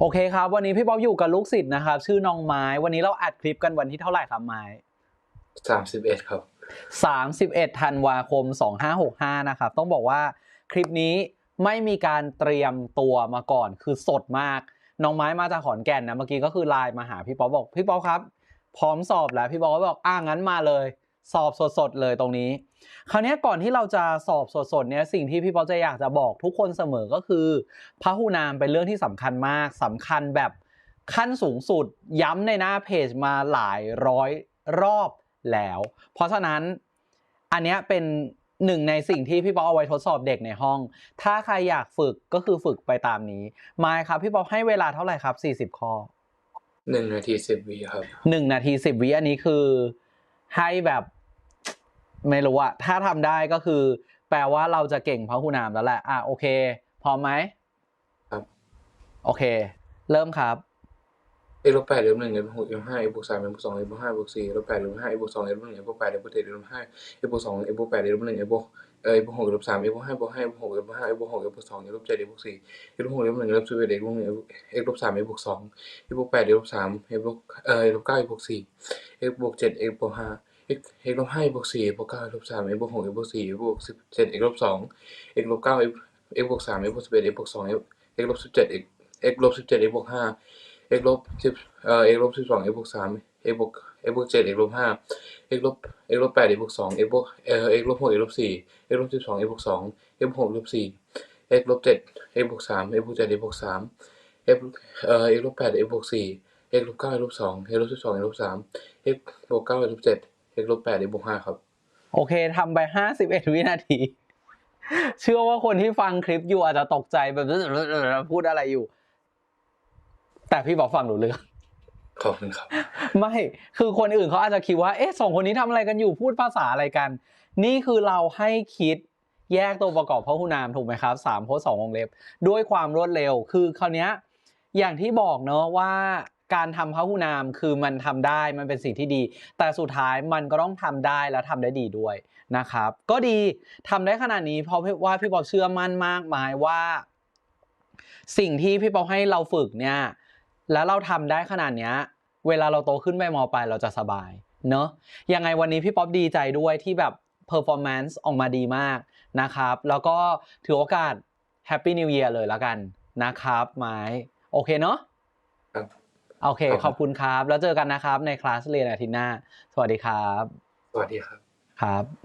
โอเคครับ วันนี้พี่ป๊อบอยู่กับลูกศิษย์นะครับ ชื่อน้องไม้ วันนี้เราอัดคลิปกันวันที่เท่าไหร่ครับไม้สามสิบเอ็ดครับ31ธันวาคม2565นะครับ ต้องบอกว่าคลิปนี้ไม่มีการเตรียมตัวมาก่อน คือสดมาก น้องไม้มาจากขอนแก่นนะ เมื่อกี้ก็คือไลน์มาหาพี่ป๊อบบอก พี่ป๊อบครับ พร้อมสอบแล้ว พี่ป๊อบก็บอกอ่างั้นมาเลย สอบสดๆเลยตรงนี้ คราวนี้ก่อนที่เราจะสอบสดๆเนี่ยสิ่งที่พี่ป๊อบจะอยากจะบอกทุกคนเสมอก็คือพหูนามเป็นเรื่องที่สำคัญมากสำคัญแบบขั้นสูงสุดย้ำในหน้าเพจมาหลายร้อยรอบแล้ว เพราะฉะนั้นอันเนี้ยเป็นหนึ่งในสิ่งที่พี่ป๊อบเอาไว้ทดสอบเด็กในห้อง ถ้าใครอยากฝึกก็คือฝึกไปตามนี้มายครับพี่ป๊อบให้เวลาเท่าไหร่ครับ 40 ข้อหนึ่งนาทีสิบวิครับหนึ่งนาทีสิบวิอันนี้คือให้แบบ ไม่รู้อะถ้าทำได้ก็คือ แปลว่าเราจะเก่งพหุนามแล้วแหละอะโอเค พร้อมไหมครับ โอเค เริ่มครับเอลบแปดเอลบหนึ่งเอลบหกเอลบห้าเอลบวกสามเอลบวกสองเอลบวกห้าเอลบวกสี่เอลบแปดเอลบห้าเอลบวกสองเอลบหนึ่งเอลบวกแปดเอลบวกเจ็ดเอลบห้าเอลบวกสองเอลบวกแปดเอลบหนึ่งเอลบวกเออเอลบวกหกเอลบสามเอลบวกห้าเอลบวกห้าเอลบวกหกเอลบวกห้าเอลบวกหกเอลบวกสองเอลบวกเจ็ดเอลบวกสี่เอลบวกหกเอลบหนึ่งเอลบสิบเอ็ดเอลบวกหนึ่งเอลบวกสามเอลบวกสองเอลบวกแปดเอลบสามเอลบวกเออเอลบวกเก้าเอลบวกสี่เอลบวกเจ็ดเอลบวกห้า เอลบห้าเอลบวกสี่เอลบวกเก้าเอลบสามเอลบวกหกเอลบวกสี่เอลบวกสิบเจ็ดเอลบสองเอลบเก้าเอลเอลบวกสามเอลบวกสิบเอ็ดเอลบวกสองเอลบสิบเจ็ดเอลบสิบเจ็ดเอลบวกห้า x ลบสิบเอ่อ x ลบสิบสอง x บวกสาม x บวก x บวกเจ็ด x ลบห้า x ลบ x ลบแปด x บวกสอง x บวกเอ่อ x ลบหก x ลบสี่ x ลบสิบสอง x บวกสอง x บวกหกลบสี่ x ลบเจ็ด x บวกสาม x บวกเจ็ด x บวกสาม x เอ่อ x ลบแปด x บวกสี่ x ลบเก้า x ลบสอง x ลบสิบสอง x ลบสาม x บวกเก้า x ลบเจ็ด x ลบแปด x บวกห้าครับ โอเคทำไปห้าสิบเอ็ดวินาที เชื่อว่าคนที่ฟังคลิปอยู่อาจจะตกใจแบบพูดอะไรอยู่ แต่พี่บอกฟังรู้เรื่องขอบคุณครับ ไม่ คือคนอื่นเขาอาจจะคิดว่า เอ๊ะสองคนนี้ทำอะไรกันอยู่ พูดภาษาอะไรกัน นี่คือเราให้คิดแยกตัวประกอบพหุนามถูกไหมครับสามโพสต์สองวงเล็บ ด้วยความรวดเร็ว คือคราวเนี้ยอย่างที่บอกเนอะว่า การทำพหุนามคือมันทำได้มันเป็นสิ่งที่ดี แต่สุดท้ายมันก็ต้องทำได้และทำได้ดีด้วยนะครับ ก็ดีทำได้ขนาดนี้เพราะว่าพี่ปอเชื่อมั่นมากมายว่า สิ่งที่พี่ปอให้เราฝึกเนี่ยแล้วเราทำได้ขนาดเนี้ยเวลาเราโตขึ้นไปมปลายเราจะสบายเนอะยังไงวันนี้พี่ป๊อปดีใจด้วยที่แบบ performance ออกมาดีมากนะครับ แล้วก็ถือโอกาส Happy New Year เลยแล้วกันนะครับไม้โอเคเนอะ โอเคครับขอบคุณครับ แล้วเจอกันนะครับในคลาสเรียนอาทิตย์หน้า สวัสดีครับ สวัสดีครับ ครับ